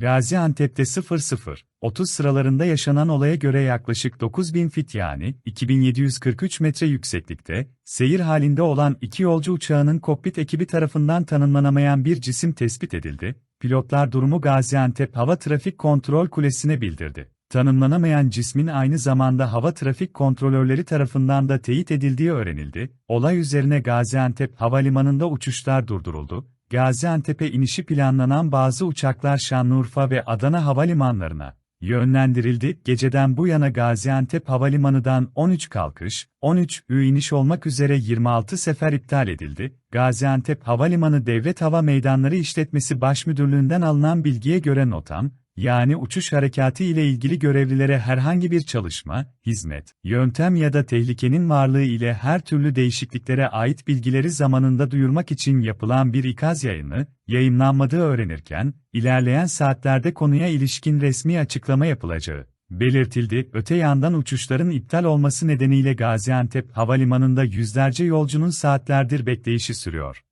Gaziantep'te 00-30 sıralarında yaşanan olaya göre yaklaşık 9000 fit yani 2743 metre yükseklikte, seyir halinde olan iki yolcu uçağının kokpit ekibi tarafından tanımlanamayan bir cisim tespit edildi. Pilotlar durumu Gaziantep Hava Trafik Kontrol Kulesi'ne bildirdi. Tanımlanamayan cismin aynı zamanda hava trafik kontrolörleri tarafından da teyit edildiği öğrenildi. Olay üzerine Gaziantep Havalimanı'nda uçuşlar durduruldu. Gaziantep'e inişi planlanan bazı uçaklar Şanlıurfa ve Adana havalimanlarına yönlendirildi. Geceden bu yana Gaziantep Havalimanı'dan 13 kalkış, 13 ü iniş olmak üzere 26 sefer iptal edildi. Gaziantep Havalimanı Devlet Hava Meydanları İşletmesi Baş Müdürlüğü'nden alınan bilgiye göre NOTAM, yani uçuş harekatı ile ilgili görevlilere herhangi bir çalışma, hizmet, yöntem ya da tehlikenin varlığı ile her türlü değişikliklere ait bilgileri zamanında duyurmak için yapılan bir ikaz yayını, yayınlanmadığı öğrenirken, ilerleyen saatlerde konuya ilişkin resmi açıklama yapılacağı belirtildi. Öte yandan uçuşların iptal olması nedeniyle Gaziantep Havalimanı'nda yüzlerce yolcunun saatlerdir bekleyişi sürüyor.